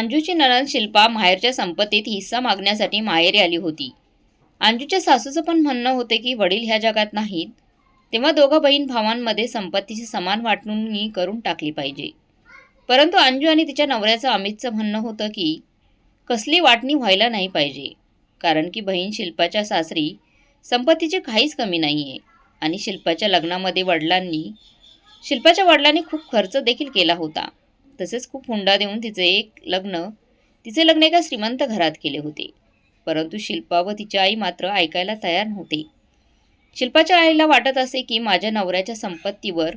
अंजूची नणंद शिल्पा माहेरच्या संपत्तीत हिस्सा मागण्यासाठी माहेरी आली होती. अंजूच्या सासूचं पण म्हणणं होते की वडील ह्या जगात नाहीत. तेव्हा दोघं बहीण भावांमध्ये संपत्तीची समान वाटणी करून टाकली पाहिजे. परंतु अंजू आणि तिच्या नवऱ्याचं अमितचं म्हणणं होतं की कसली वाटणी व्हायला नाही पाहिजे. कारण की बहीण शिल्पाच्या सासरी संपत्तीची काहीच कमी नाही आहे आणि शिल्पाच्या लग्नामध्ये वडिलांनी शिल्पाच्या वडिलांनी खूप खर्च देखील केला होता. तसेच खूप हुंडा देऊन तिचे एक लग्न तिचे लग्न एका श्रीमंत घरात केले होते. परंतु शिल्पा व तिची आई मात्र ऐकायला तयार नव्हते. शिल्पाच्या आईला वाटत असे की माझ्या नवऱ्याच्या संपत्तीवर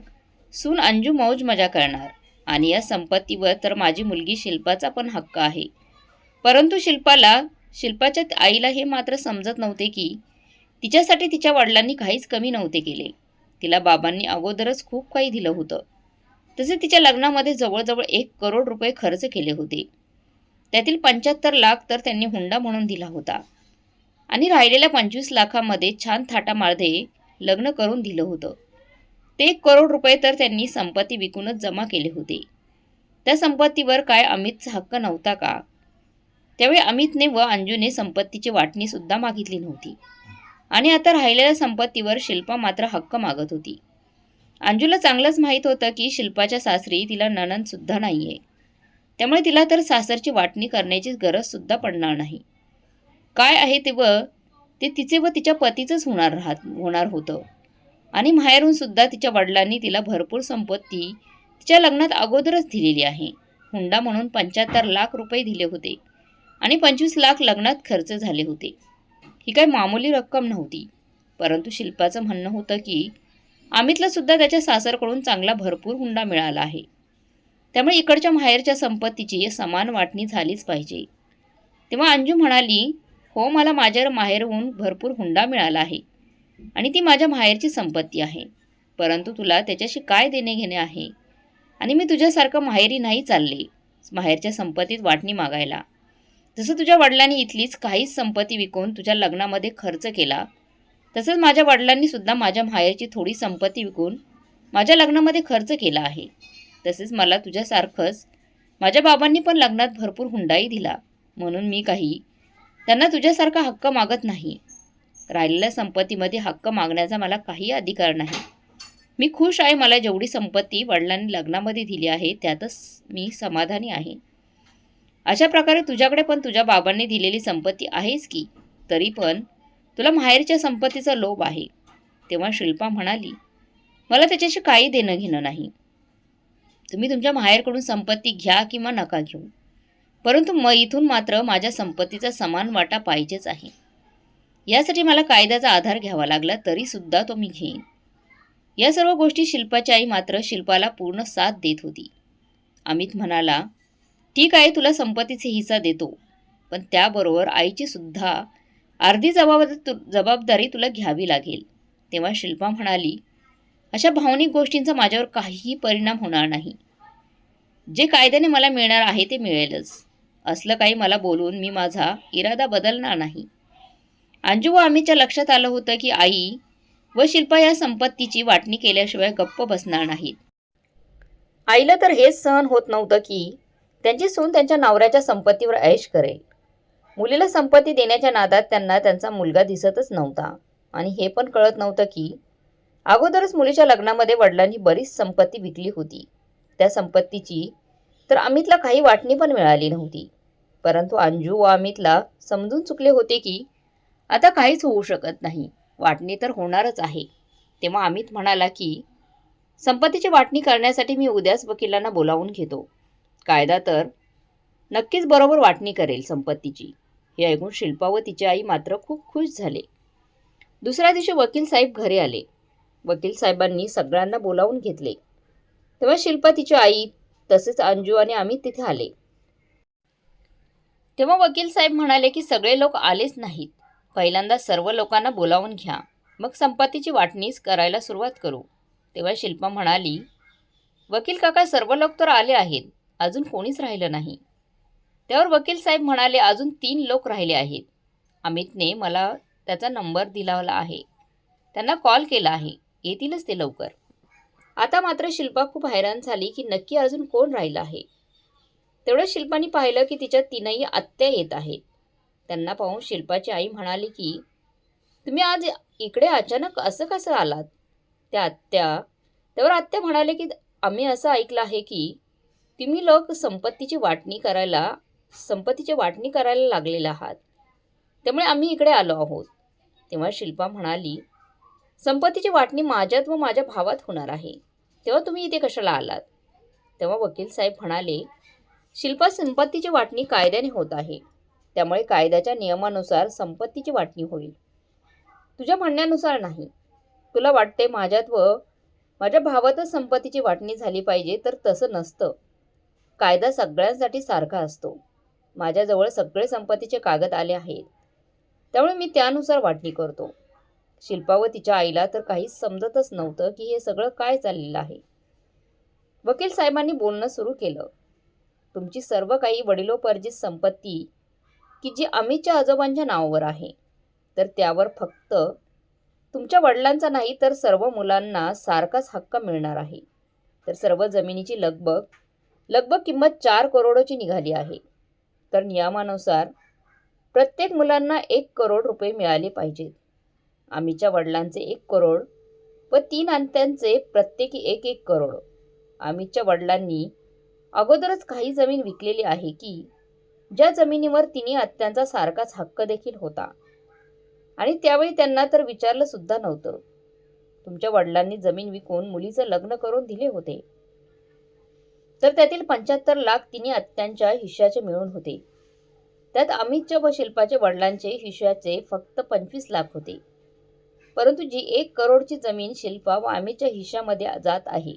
सून अंजू मौज मजा करणार आणि या संपत्तीवर तर माझी मुलगी शिल्पाचा पण हक्क आहे. परंतु शिल्पाला शिल्पाच्या आईला हे मात्र समजत नव्हते की तिच्यासाठी तिच्या वडिलांनी काहीच कमी नव्हते केले. तिला बाबांनी अगोदरच खूप काही दिलं होतं. तसे तिच्या लग्नामध्ये जवळजवळ एक करोड रुपये खर्च केले होते. त्यातील पंच्याहत्तर लाख तर त्यांनी हुंडा म्हणून दिला होता. आणि राहिलेल्या पंचवीस लाखामध्ये छान थाटामाळदे लग्न करून दिलं होतं. ते एक करोड रुपये तर त्यांनी संपत्ती विकूनच जमा केले होते. त्या संपत्तीवर काय अमितचा हक्क नव्हता का? त्यावेळी अमितने व अंजूने संपत्तीची वाटणीसुद्धा मागितली नव्हती. आणि आता राहिलेल्या संपत्तीवर शिल्पा मात्र हक्क मागत होती. अंजूला चांगलंच माहीत होतं की शिल्पाच्या सासरी तिला नणंदसुद्धा नाही आहे त्यामुळे तिला तर सासरची वाटणी करण्याची गरजसुद्धा पडणार नाही. काय आहे ते व ते तिचे व तिच्या पतीचंच होणार राहत होणार होतं. आणि माहेरून सुद्धा तिच्या वडिलांनी तिला भरपूर संपत्ती तिच्या लग्नात अगोदरच दिलेली आहे. हुंडा म्हणून पंच्याहत्तर लाख रुपये दिले होते आणि पंचवीस लाख लग्नात खर्च झाले होते. ही काय मामूली रक्कम नव्हती. परंतु शिल्पाचं म्हणणं होतं की अमितला सुद्धा त्याच्या सासरकडून चांगला भरपूर हुंडा मिळाला आहे. त्यामुळे इकडच्या माहेरच्या संपत्तीची समान वाटणी झालीच पाहिजे. तेव्हा अंजू म्हणाली हो मला माझ्या माहेरहून भरपूर हुंडा मिळाला आहे आणि ती माझ्या माहेरची संपत्ती आहे. परंतु तुला त्याच्याशी काय देणे घेणे आहे? आणि मी तुझ्यासारखं माहेरी नाही चालले माहेरच्या संपत्तीत वाटणी मागायला. जसं तुझ्या वडिलांनी इथलीच काहीच संपत्ती विकून तुझ्या लग्नामध्ये खर्च केला तसंच माझ्या वडिलांनी सुद्धा माझ्या माहेरची थोडी संपत्ती विकून माझ्या लग्नामध्ये खर्च केला आहे. तसेच मला तुझ्यासारखंच माझ्या बाबांनी पण लग्नात भरपूर हुंडाई दिला. म्हणून मी काही त्यांना तुझ्यासारखा हक्क मागत नाही. राहिलेल्या संपत्तीमध्ये हक्क मागण्याचा मला काही अधिकार नाही. मी खुश आहे मला जेवढी संपत्ती वडिलांनी लग्नामध्ये दिली आहे त्यातच मी समाधानी आहे. अशा प्रकारे तुझ्याकडे पण तुझ्या बाबांनी दिलेली संपत्ती आहेच की तरी पण तुला माहेरच्या संपत्तीचा लोभ आहे. तेव्हा शिल्पा म्हणाली मला त्याच्याशी काही देणं घेणं नाही. तुम्ही तुमच्या माहेरकडून संपत्ती घ्या किंवा नका घेऊ. परंतु म इथून मात्र माझ्या संपत्तीचा समान वाटा पाहिजेच आहे. यासाठी मला कायद्याचा आधार घ्यावा लागला तरीसुद्धा तो मी घेईन. या सर्व गोष्टी शिल्पाची आई मात्र शिल्पाला पूर्ण साथ देत होती. अमित म्हणाला ठीक आहे तुला संपत्तीचे हिस्सा देतो. पण त्याबरोबर आईची सुद्धा अर्धी जबाबदारी जबाबदारी तुला घ्यावी लागेल. तेव्हा शिल्पा म्हणाली अशा भावनिक गोष्टींचा माझ्यावर काहीही परिणाम होणार नाही. जे कायद्याने मला मिळणार आहे ते मिळेलच. असलं काही मला बोलून मी माझा इरादा बदलणार नाही. अंजू व आम्हीच्या लक्षात आलं होतं की आई व शिल्पा या संपत्तीची वाटणी केल्याशिवाय गप्प बसणार नाहीत. आईला तर हेच सहन होत नव्हतं की त्यांची सून त्यांच्या नवऱ्याच्या संपत्तीवर ऐश करेल मुलीला संपत्ती देण्याच्या नादात त्यांना त्यांचा मुलगा दिसतच नव्हता. आणि हे पण कळत नव्हतं की अगोदरच मुलीच्या लग्नामध्ये वडिलांनी बरीच संपत्ती विकली होती. त्या संपत्तीची तर अमितला काही वाटणी पण मिळाली नव्हती. परंतु अंजू व अमितला समजून चुकले होते की आता काहीच होऊ शकत नाही. वाटणी तर होणारच आहे. तेव्हा अमित म्हणाला की संपत्तीची वाटणी करण्यासाठी मी उद्याच वकिलांना बोलावून घेतो. कायदा तर नक्कीच बरोबर वाटणी करेल संपत्तीची. हे ऐकून शिल्पा व तिची आई मात्र खूप खुश झाले. दुसऱ्या दिवशी वकील साहेब घरी आले. वकील साहेबांनी सगळ्यांना बोलावून घेतले. तेव्हा शिल्पा तिची आई तसेच अंजू आणि अमित तिथे आले. तेव्हा वकील साहेब म्हणाले की सगळे लोक आलेच नाहीत. पहिल्यांदा सर्व लोकांना बोलावून घ्या. मग संपत्तीची वाटणीच करायला सुरुवात करू. तेव्हा शिल्पा म्हणाली वकील काका सर्व लोक तर आले आहेत. अजून कोणीच राहिलं नाही. त्यावर वकील साहेब म्हणाले अजून तीन लोक राहिले आहेत. अमितने मला त्याचा नंबर दिलावला आहे. त्यांना कॉल केला आहे. येतीलच ते लवकर. आता मात्र शिल्पा खूप हैराण झाली की नक्की अजून कोण राहिलं आहे? तेवढं शिल्पाने पाहिलं की तिच्या तीनही आत्या येत आहेत. त्यांना पाहून शिल्पाची आई म्हणाली की तुम्ही आज इकडे अचानक असं कसं आलात? त्या आत्या त्यावर आत्या म्हणाले की आम्ही असं ऐकलं आहे की तुम्ही लोक संपत्तीची वाटणी करायला संपत्तीची वाटणी करायला लागलेले आहात. त्यामुळे आम्ही इकडे आलो आहोत. तेव्हा शिल्पा म्हणाली संपत्तीची वाटणी माझ्यात व माझ्या भावात होणार आहे. तेव्हा तुम्ही इथे कशाला आलात? तेव्हा वकील साहेब म्हणाले शिल्पा संपत्तीची वाटणी कायद्याने होत आहे. त्यामुळे कायद्याच्या नियमानुसार संपत्तीची वाटणी होईल. तुझ्या म्हणण्यानुसार नाही. तुला वाटते माझ्यात व माझ्या भावातच संपत्तीची वाटणी झाली पाहिजे तर तसं नसतं. कायदा सगळ्यांसाठी सारखा असतो. माझ्याजवळ सगळे संपत्तीचे कागद आले आहेत. त्यामुळे मी त्यानुसार वाटणी करतो. शिल्पा व तिच्या आईला तर काहीच समजतच नव्हतं की हे सगळं काय चाललेलं आहे. वकील साहेबांनी बोलणं सुरू केलं. तुमची सर्व काही वडिलोपार्जित संपत्ती की जी अमितच्या आजोबांच्या नावावर आहे. तर त्यावर फक्त तुमच्या वडिलांचा नाही तर सर्व मुलांना सारखाच हक्क मिळणार आहे. तर सर्व जमिनीची लगबग लगबग किंमत चार करोडची निघाली आहे. तर नियमानुसार प्रत्येक मुलांना एक करोड रुपये मिळाले पाहिजेत. आम्हीच्या वडिलांचे एक करोड व तीन अंत्यांचे प्रत्येकी एक एक करोड. आम्हीच्या वडिलांनी अगोदरच काही जमीन विकलेली आहे की ज्या जमिनीवर तिन्ही आत्यांचा सारखाच हक्क देखील होता. आणि त्यावेळी त्यांना तर विचारलं सुद्धा नव्हतं. तुमच्या वडिलांनी जमीन विकून मुलीचं लग्न करून दिले होते. तर त्यातील पंच्याहत्तर लाख तिन्ही आत्यांच्या हिश्श्याचे मिळून होते. त्यात अमितच्या व शिल्पाच्या वडिलांचे हिश्श्याचे फक्त पंचवीस लाख होते. परंतु जी एक करोडची जमीन शिल्पा व अमितच्या हिश्श्यामध्ये जात आहे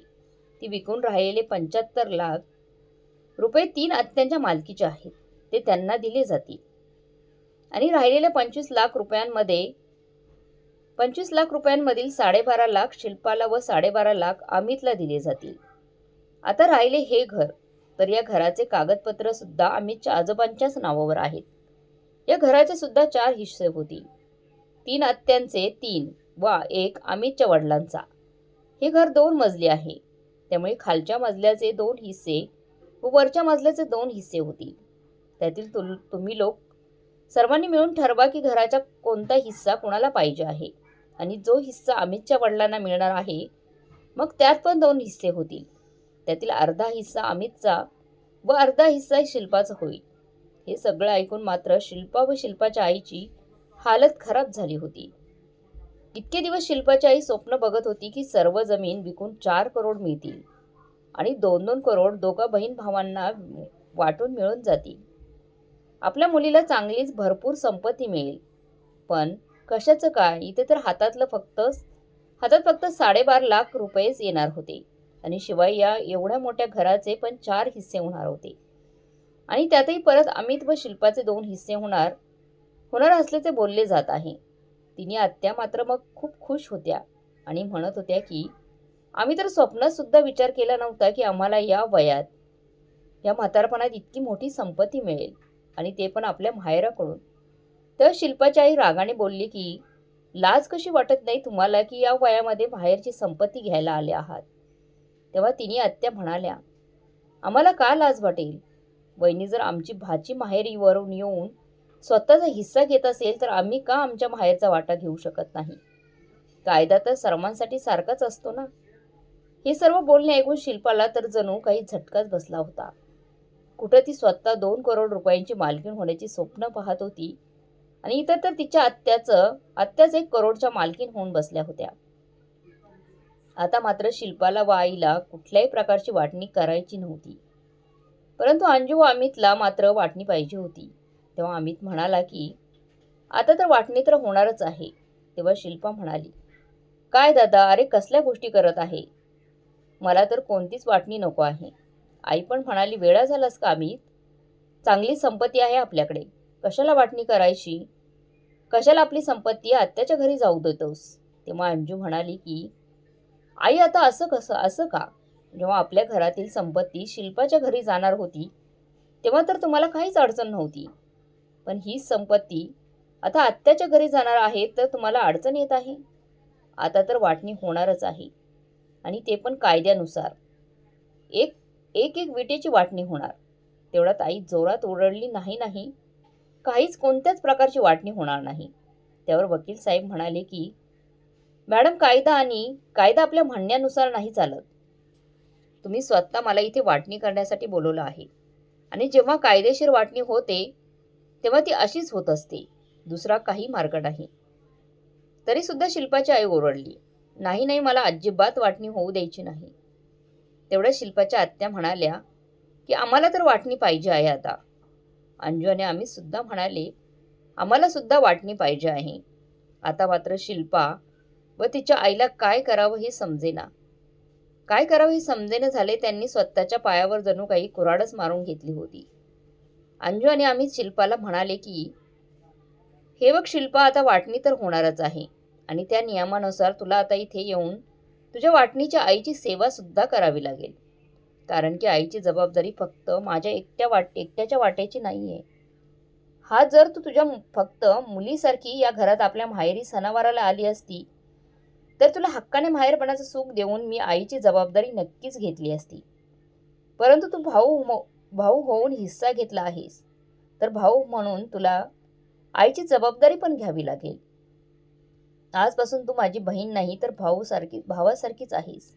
ती विकून राहिलेले पंच्याहत्तर लाख रुपये तीन आत्यांच्या मालकीचे आहेत ते त्यांना दिले जातील. आणि राहिलेल्या पंचवीस लाख रुपयांमध्ये पंचवीस लाख रुपयांमधील साडेबारा लाख शिल्पाला व साडेबारा लाख अमितला दिले जातील. आता राहिले हे घर. तर या घराचे कागदपत्र सुद्धा अमितच्या आजोबांच्याच नावावर आहेत. या घराचे सुद्धा चार हिस्से होतील तीन आत्यांचे तीन वा एक अमितच्या वडिलांचा. हे घर दोन मजली आहे. त्यामुळे खालच्या मजल्याचे दोन हिस्से व वरच्या मजल्याचे दोन हिस्से होतील त्यातील तुल तुम्ही लोक सर्वांनी मिळून ठरवा की घराचा कोणता हिस्सा कोणाला पाहिजे आहे. आणि जो हिस्सा अमितच्या वडिलांना मिळणार आहे मग त्यात पण दोन हिस्से होतील. त्यातील अर्धा हिस्सा अमितचा व अर्धा हिस्सा शिल्पाचा होईल. हे सगळं ऐकून मात्र शिल्पा व शिल्पाच्या आईची हालत खराब झाली होती. इतके दिवस शिल्पाची आई स्वप्न बघत होती की सर्व जमीन विकून चार करोड मिळतील आणि दोन दोन करोड दोघा बहीण भावांना वाटून मिळून जातील. आपल्या मुलीला चांगलीच भरपूर संपत्ती मिळेल. पण कशाचं काय? इथे तर हातातलं फक्त हातात फक्त साडेबार लाख रुपयेच येणार होते. आणि शिवाय या एवढ्या मोठ्या घराचे पण चार हिस्से होणार होते. आणि त्यातही परत अमित व शिल्पाचे दोन हिस्से होणार होणार असल्याचे बोलले जात आहे. तिने आत्या मात्र मग खूप खुश होत्या आणि म्हणत होत्या की आम्ही तर स्वप्नात सुद्धा विचार केला नव्हता की आम्हाला या वयात या म्हातारपणात इतकी मोठी संपत्ती मिळेल आणि ते पण आपल्या माहेराकडून तर शिल्पाची आई रागाने बोलली की लाज कशी वाटत नाही तुम्हाला की या वयामध्ये बाहेरची संपत्ती घ्यायला आले आहात? तेव्हा तिने आत्या म्हणाल्या आम्हाला का लाज वाटेल? वहिनी जर आमची भाची माहेरीवरून येऊन स्वतःचा हिस्सा घेत असेल तर आम्ही का आमच्या माहेरचा वाटा घेऊ शकत नाही? कायदा तर सर्वांसाठी सारखाच असतो ना? हे सर्व बोलणे ऐकून शिल्पाला तर जणू काही झटकाच बसला होता. कुठं ती स्वतः दोन करोड रुपयांची मालकीण होण्याची स्वप्न पाहत होती आणि इतर तर तिच्या आत्याचं आत्याच एक करोडच्या मालकीण होऊन बसल्या होत्या. आता मात्र शिल्पाला व आईला कुठल्याही प्रकारची वाटणी करायची नव्हती. परंतु अंजू व अमितला मात्र वाटणी पाहिजे होती. तेव्हा अमित म्हणाला की आता तर वाटणी तर होणारच आहे तेव्हा शिल्पा म्हणाली. काय दादा अरे कसल्या गोष्टी करत आहे? मला तर कोणतीच वाटणी नको आहे. आई पण म्हणाली वेळा झालास का अमित? चांगली संपत्ती आहे आपल्याकडे. कशाला वाटणी करायची? कशाला आपली संपत्ती आत्याच्या घरी जाऊ देतोस. तेव्हा अंजू म्हणाली की आई आता असं कसं असं का? जेव्हा आपल्या घरातील संपत्ती शिल्पाच्या घरी जाणार होती तेव्हा तर तुम्हाला काहीच अडचण नव्हती. पण ही संपत्ती आता आत्याच्या घरी जाणार आहे तर तुम्हाला अडचण येत आहे? आता तर वाटणी होणारच आहे. आणि ते पण कायद्यानुसार. एक एक एक विटेची वाटणी होणार. तेवढ्यात आई जोरात ओरडली नाही नाही. काहीच कोणत्याच प्रकारची वाटणी होणार नाही. त्यावर वकील साहेब म्हणाले की मॅडम कायदा आणि कायदा आपल्या म्हणण्यानुसार नाही चालत. तुम्ही स्वतः मला इथे वाटणी करण्यासाठी बोलवलं आहे. आणि जेव्हा कायदेशीर वाटणी होते तेव्हा ती अशीच होत असते. दुसरा काही मार्ग नाही. तरीसुद्धा शिल्पाची आई ओरडली. नाही नाही मला अजिबात वाटणी होऊ द्यायची नाही. तेवढ्या शिल्पाच्या आत्या म्हणाल्या की आम्हाला तर वाटणी पाहिजे आहे आता. अंजू आणि आम्ही सुद्धा म्हणाले आम्हाला सुद्धा वाटणी पाहिजे आहे. आता मात्र शिल्पा व तिच्या आईला काय करावं हे समजेना. काय करावं हे समजेना झाले त्यांनी स्वतःच्या पायावर जणू काही कुऱ्हाडच मारून घेतली होती. अंजू आणि आम्ही शिल्पाला म्हणाले की हे बघ शिल्पा आता वाटणी तर होणारच आहे आणि त्या नियमानुसार तुला आता इथे येऊन तुझ्या वाटणीच्या आईची सेवासुद्धा करावी लागेल. कारण की आईची जबाबदारी फक्त माझ्या एकट्या वाट एकट्याच्या वाट्याची नाही आहे हा जर तू तुझ्या फक्त मुलीसारखी या घरात आपल्या माहेरी सणावाराला आली असती तर तुला हक्काने माहेरपणाचं सुख देऊन मी आईची जबाबदारी नक्कीच घेतली असती. परंतु तू भाऊ मो- भाऊ होऊन हिस्सा घेतला आहेस. तर भाऊ म्हणून तुला आईची जबाबदारी पण घ्यावी लागेल. आजपासून तू माझी बहीण नाही तर भाऊ सारखी भावासारखीच आहेस.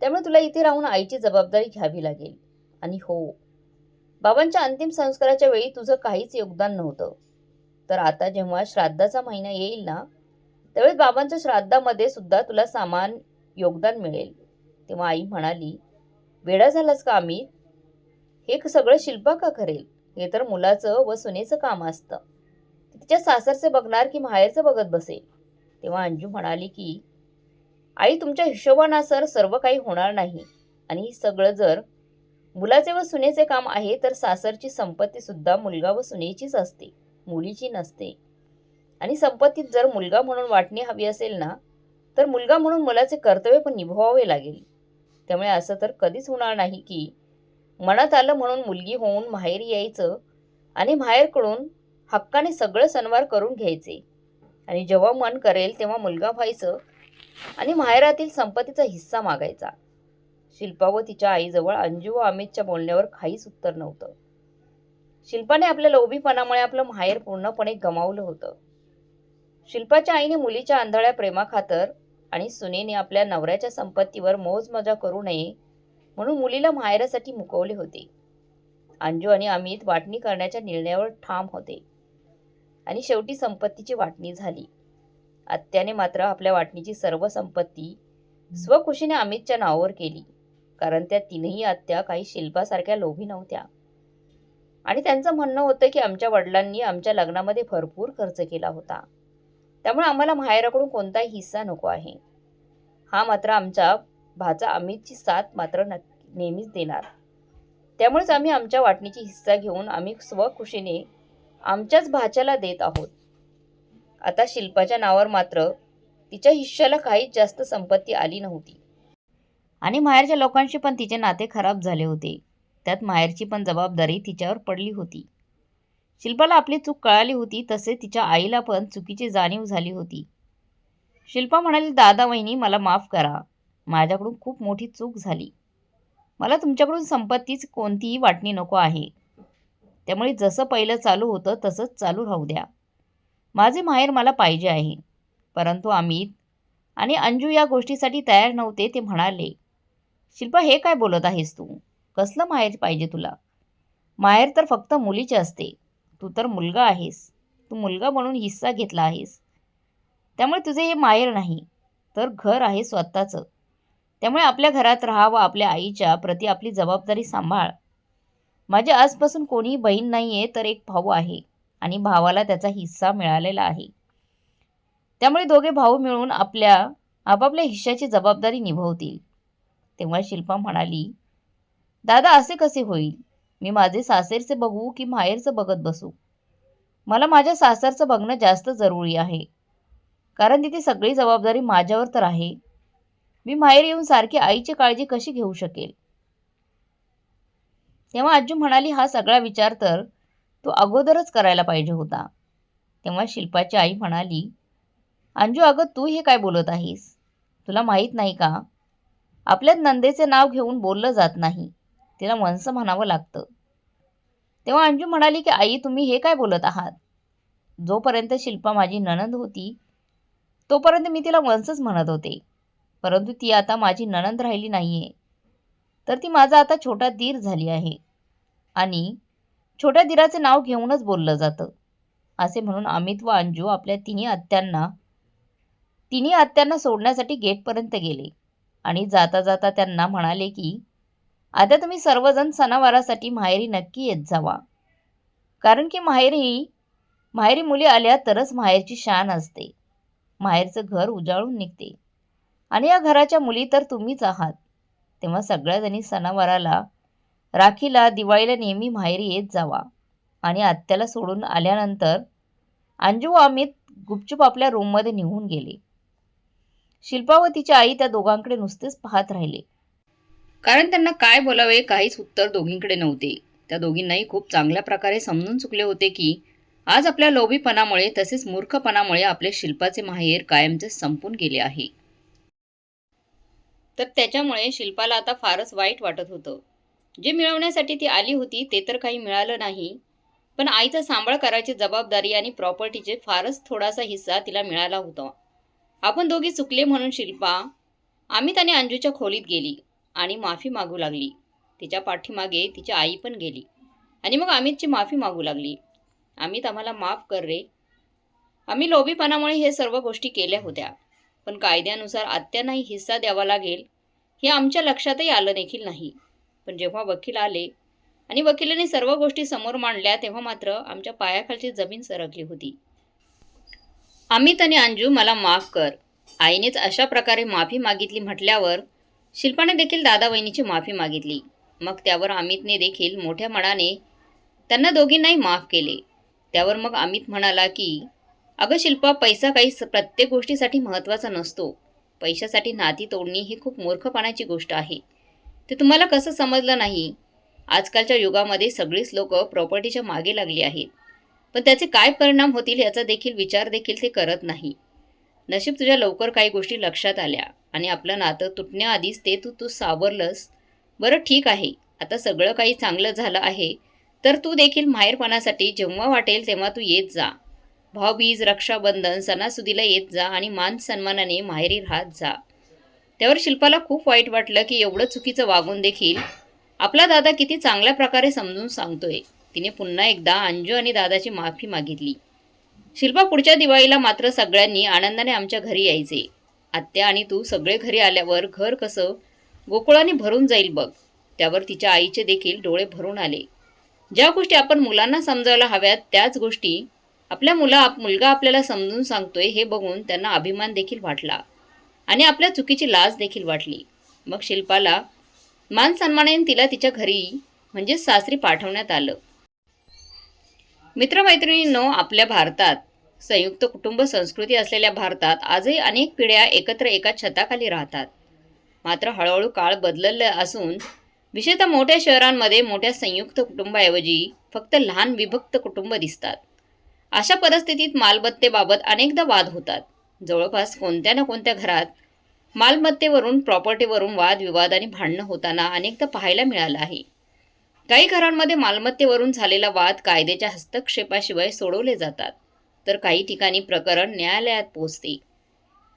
त्यामुळे तुला इथे राहून आईची जबाबदारी घ्यावी लागेल. आणि हो बाबांच्या अंतिम संस्काराच्या वेळी तुझं काहीच योगदान नव्हतं. तर आता जेव्हा श्राद्धाचा महिना येईल ना त्यावेळेस बाबांच्या श्राद्धामध्ये सुद्धा तुला सामान योगदान मिळेल. तेव्हा आई म्हणाली वेडा झालास का आम्ही हे सगळं शिल्पा का करेल? हे तर मुलाचं व सुनेचं काम असतं. तिच्या सासरचे बघणार की माहेरचं बघत बसेल. तेव्हा अंजू म्हणाली की आई तुमच्या हिशोबानुसार सर्व काही होणार नाही. आणि हे सगळं जर मुलाचे व सुनेचे काम आहे तर सासरची संपत्तीसुद्धा मुलगा व सुनेचीच असते मुलीची नसते. आणि संपत्तीत जर मुलगा म्हणून वाटणी हवी असेल ना तर मुलगा म्हणून मुलाचे कर्तव्य पण निभवावे लागेल. त्यामुळे असं तर कधीच होणार नाही की मनात आलं म्हणून मुलगी होऊन माहेरी यायचं आणि माहेरकडून हक्काने सगळं सणवार करून घ्यायचे. आणि जेव्हा मन करेल तेव्हा मुलगा व्हायचं आणि माहेरातील संपत्तीचा हिस्सा मागायचा. शिल्पा व तिच्या आईजवळ अंजू व अमितच्या बोलण्यावर काहीच उत्तर नव्हतं. शिल्पाने आपल्या लोभीपणामुळे आपलं माहेर पूर्णपणे गमावलं होतं. शिल्पाच्या आईने मुलीच्या आंधळ्या प्रेमाखातर आणि सुनेने आपल्या नवऱ्याच्या संपत्तीवर मोजमजा करू नये म्हणून मुलीला माहेरासाठी मुकवले होते. अंजू आणि अमित वाटणी करण्याच्या निर्णयावर ठाम होते. आणि शेवटी संपत्तीची वाटणी झाली. आत्याने मात्र आपल्या वाटणीची सर्व संपत्ती स्वखुशीने अमितच्या नावावर केली. कारण त्या तीनही आत्या काही शिल्पासारख्या लोभी नव्हत्या. आणि त्यांचं म्हणणं होतं की आमच्या वडिलांनी आमच्या लग्नामध्ये भरपूर खर्च केला होता. त्यामुळे आम्हाला माहेराकडून कोणताही हिस्सा नको आहे. हा मात्र आमच्या भाचा अमितची साथ मात्र नेहमीच देणार. त्यामुळेच आम्ही आमच्या वाटणीची हिस्सा घेऊन आम्ही स्वखुशीने आमच्याच भाच्याला देत आहोत. आता शिल्पाच्या नावावर मात्र तिच्या हिश्श्याला काहीच जास्त संपत्ती आली नव्हती. आणि माहेरच्या लोकांशी पण तिचे नाते खराब झाले होते. त्यात माहेरची पण जबाबदारी तिच्यावर पडली होती. शिल्पाला आपली चूक कळाली होती तसे तिच्या आईला पण चुकीची जाणीव झाली होती. शिल्पा म्हणाली दादा वहिनी मला माफ करा. माझ्याकडून खूप मोठी चूक झाली. मला तुमच्याकडून संपत्तीच कोणतीही वाटणी नको आहे. त्यामुळे जसं पहिलं चालू होतं तसंच चालू राहू द्या. माझे माहेर मला पाहिजे आहे. परंतु अमित आणि अंजू या गोष्टीसाठी तयार नव्हते ते म्हणाले शिल्पा हे काय बोलत आहेस तू? कसलं माहेर पाहिजे तुला? माहेर तर फक्त मुलीचे असते. तू तर मुलगा आहेस. तू मुलगा म्हणून हिस्सा घेतला आहेस. त्यामुळे तुझे हे माहेर नाही तर घर आहे स्वतःचं. त्यामुळे आपल्या घरात राहा व आपल्या आईच्या प्रती आपली जबाबदारी सांभाळ. माझ्या आजपासून कोणीही बहीण नाही आहे तर एक भाऊ आहे आणि भावाला त्याचा हिस्सा मिळालेला आहे. त्यामुळे दोघे भाऊ मिळून आपल्या आपापल्या हिश्श्याची जबाबदारी निभवतील. तेव्हा शिल्पा म्हणाली दादा असे कसे होईल? मी माझे सासरचे बघू की माहेरचं बघत बसू. मला माझ्या सासरचं बघणं जास्त जरुरी आहे. कारण तिथे सगळी जबाबदारी माझ्यावर तर आहे. मी माहेर येऊन सारखी आईची काळजी कशी घेऊ शकेल? तेव्हा आजू म्हणाली हा सगळा विचार तर तू अगोदरच करायला पाहिजे होता. तेव्हा शिल्पाची आई म्हणाली अंजू अगं तू हे काय बोलत आहेस? तुला माहीत नाही का? आपल्यात नंदेचे नाव घेऊन बोललं जात नाही. तिला मनसं म्हणावं लागतं. तेव्हा अंजू म्हणाली की आई तुम्ही हे काय बोलत आहात? जोपर्यंत शिल्पा माझी ननंद होती तोपर्यंत मी तिला वंसच म्हणत होते. परंतु ती आता माझी ननंद राहिली नाही आहे तर ती माझा आता छोटा दीर झाली आहे. आणि छोट्या दीराचे नाव घेऊनच बोललं जातं. असे म्हणून अमित व अंजू आपल्या तिन्ही आत्यांना तिन्ही आत्यांना सोडण्यासाठी गेटपर्यंत गेले. आणि जाता जाता त्यांना म्हणाले की आता तुम्ही सर्वजण सणावारासाठी माहेरी नक्की येत जावा. कारण की माहेरी माहेरी मुली आल्या तरच माहेरची शान असते. माहेरचं घर उजाळून निघते. आणि या घराच्या मुली तर तुम्हीच आहात. तेव्हा सगळ्याजणी सणावाराला राखीला दिवाळीला नेहमी माहेरी येत जावा. आणि आत्याला सोडून आल्यानंतर अंजू व अमित गुपचूप आपल्या रूममध्ये निघून गेले. शिल्पा व तिची आई त्या दोघांकडे नुसतेच पाहत राहिले. कारण त्यांना काय बोलावे काहीच उत्तर दोघींकडे नव्हते. त्या दोघींनाही खूप चांगल्या प्रकारे समजून चुकले होते की आज आपल्या लोभीपणामुळे तसेच मूर्खपणामुळे आपले शिल्पाचे माहेर कायमचे संपून गेले आहे. तर त्याच्यामुळे शिल्पाला आता फारच वाईट वाटत होतं. जे मिळवण्यासाठी ती आली होती ते तर काही मिळालं नाही. पण आईचा सांभाळ करायची जबाबदारी आणि प्रॉपर्टीचे फारच थोडासा हिस्सा तिला मिळाला होता. आपण दोघी चुकले म्हणून शिल्पा अमित आणि अंजूच्या खोलीत गेली. आणि माफी मागू लागली. तिच्या पाठीमागे तिची आई पण गेली. आणि मग अमितची माफी मागू लागली. अमित आम्हाला माफ कर रे. आम्ही लोभीपणामुळे हे सर्व गोष्टी केल्या होत्या. पण कायद्यानुसार आत्यांनाही हिस्सा द्यावा लागेल हे आमच्या लक्षातही आलं देखील नाही. पण जेव्हा वकील आले आणि वकिलाने सर्व गोष्टी समोर मांडल्या तेव्हा मात्र आमच्या पायाखालची जमीन सरकली होती. अमित आणि अंजू मला माफ कर. आईनेच अशा प्रकारे माफी मागितली म्हटल्यावर शिल्पाने देखील दादा वहिनीची माफी मागितली. मग त्यावर अमितने देखील मोठ्या मनाने त्यांना दोघींनाही माफ केले. त्यावर मग अमित म्हणाला की अगं शिल्पा पैसा काही स- प्रत्येक गोष्टीसाठी महत्त्वाचा नसतो. पैशासाठी नाती तोडणी ही खूप मूर्खपणाची गोष्ट आहे. ते तुम्हाला कसं समजलं नाही? आजकालच्या युगामध्ये सगळीच लोक प्रॉपर्टीच्या मागे लागली आहेत. पण त्याचे काय परिणाम होतील याचा देखील विचार देखील ते करत नाही. नशीब तुझ्या लवकर काही गोष्टी लक्षात आल्या. आणि आपलं नातं तुटण्याआधीच ते तू तू सावरलंस. बरं ठीक आहे. आता सगळं काही चांगलं झालं आहे. तर तू देखील माहेरपणासाठी जेव्हा वाटेल तेव्हा तू येत जा. भाऊबीज रक्षाबंधन सणासुदीला येत जा आणि मान सन्मानाने माहेरी राहत जा. त्यावर शिल्पाला खूप वाईट वाटलं की एवढं चुकीचं वागून देखील आपला दादा किती चांगल्या प्रकारे समजून सांगतोय. तिने पुन्हा एकदा अंजू आणि दादाची माफी मागितली. शिल्पा पुढच्या दिवाळीला मात्र सगळ्यांनी आनंदाने आमच्या घरी यायचे. आत्या आणि तू सगळे घरी आल्यावर घर कसं? गोकुळाने भरून जाईल बघ. त्यावर तिच्या आईचे देखील डोळे भरून आले. ज्या गोष्टी आपण मुलांना समजायला हव्यात त्याच गोष्टी आपल्या मुला मुलगा आपल्याला समजून सांगतोय हे बघून त्यांना अभिमान देखील वाटला. आणि आपल्या चुकीची लाज देखील वाटली. मग शिल्पाला मान सन्मानाने तिला तिच्या घरी म्हणजेच सासरी पाठवण्यात आलं. मित्रमैत्रिणींनो आपल्या भारतात संयुक्त कुटुंब संस्कृती असलेल्या भारतात आजही अनेक पिढ्या एकत्र एका छताखाली राहतात. मात्र हळूहळू काळ बदलला असून विशेषतः मोठ्या शहरांमध्ये मोठ्या संयुक्त कुटुंबाऐवजी फक्त लहान विभक्त कुटुंब दिसतात. अशा परिस्थितीत मालमत्तेबाबत अनेकदा वाद होतात. जवळपास कोणत्या ना कोणत्या घरात मालमत्तेवरून प्रॉपर्टीवरून वादविवाद आणि भांडणं होताना अनेकदा पाहायला मिळालं आहे. काही घरांमध्ये मालमत्तेवरून झालेला वाद कायद्याच्या हस्तक्षेपाशिवाय सोडवले जातात. तर काही ठिकाणी प्रकरण न्यायालयात पोहोचते.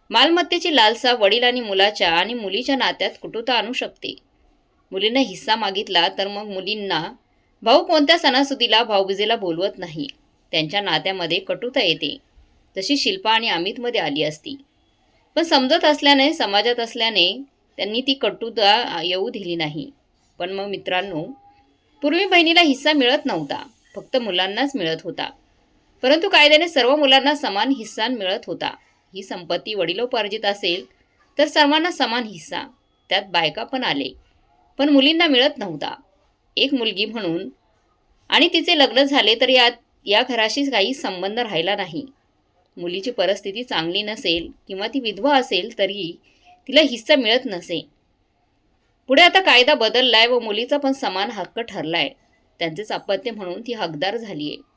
मालमत्तेची लालसा वडील आणि मुलाच्या आणि मुलीच्या नात्यात कुटुता आणू शकते. मुलींना हिस्सा मागितला तर मग मुलींना भाऊ कोणत्या सणासुदीला भाऊबीजेला बोलवत नाही. त्यांच्या नात्यामध्ये कटुता येते. जशी शिल्पा आणि अमितमध्ये आली असती. पण समजत असल्याने समाजात असल्याने त्यांनी ती कटुता येऊ दिली नाही. पण मग मित्रांनो पूर्वी बहिणीला हिस्सा मिळत नव्हता. फक्त मुलांनाच मिळत होता. परंतु कायद्याने सर्व मुलांना समान हिस्सा मिळत होता. ही संपत्ती वडिलोपार्जित असेल तर सर्वांना समान हिस्सा. त्यात बायका पण आले पण मुलींना मिळत नव्हता. एक मुलगी म्हणून आणि तिचे लग्न झाले तर यात या घराशी काही संबंध राहिला नाही. मुलीची परिस्थिती चांगली नसेल किंवा ती विधवा असेल तरी तिला हिस्सा मिळत नसे. पुढे आता कायदा बदललाय व मुलीचा पण समान हक्क ठरलाय. त्यांचेच अपत्य म्हणून ती हकदार झाली आहे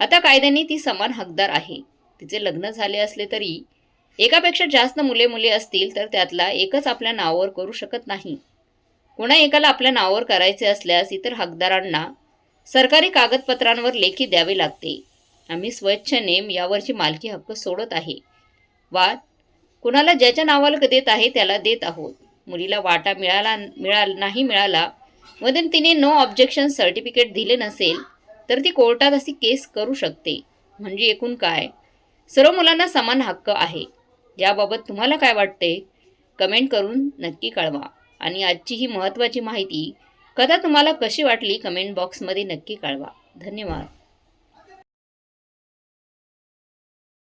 आता कायद्याने ती समान हकदार आहे. तिचे लग्न झाले असले तरी एकापेक्षा जास्त मुले मुले असतील तर त्यातला एकच आपल्या नावावर करू शकत नाही. कोणा एकाला आपल्या नावावर करायचे असल्यास इतर हकदारांना सरकारी कागदपत्रांवर लेखी द्यावे लागते. आम्ही स्वच्छ नेम यावरची मालकी हक्क सोडत आहे. वाद कुणाला ज्याच्या नावाला देत आहे त्याला देत आहोत. मुलीला वाटा मिळाला मिळाला नाही मिळाला मधून तिने नो ऑब्जेक्शन सर्टिफिकेट दिले नसेल तर ती कोर्टात अशी केस करू शकते. म्हणजे एकूण काय? सर्व मुलांना समान हक्क आहे. याबाबत तुम्हाला काय वाटते? कमेंट करून नक्की कळवा. आणि आजची ही महत्त्वाची माहिती कथा तुम्हाला कशी वाटली? कमेंट बॉक्समध्ये नक्की कळवा. धन्यवाद.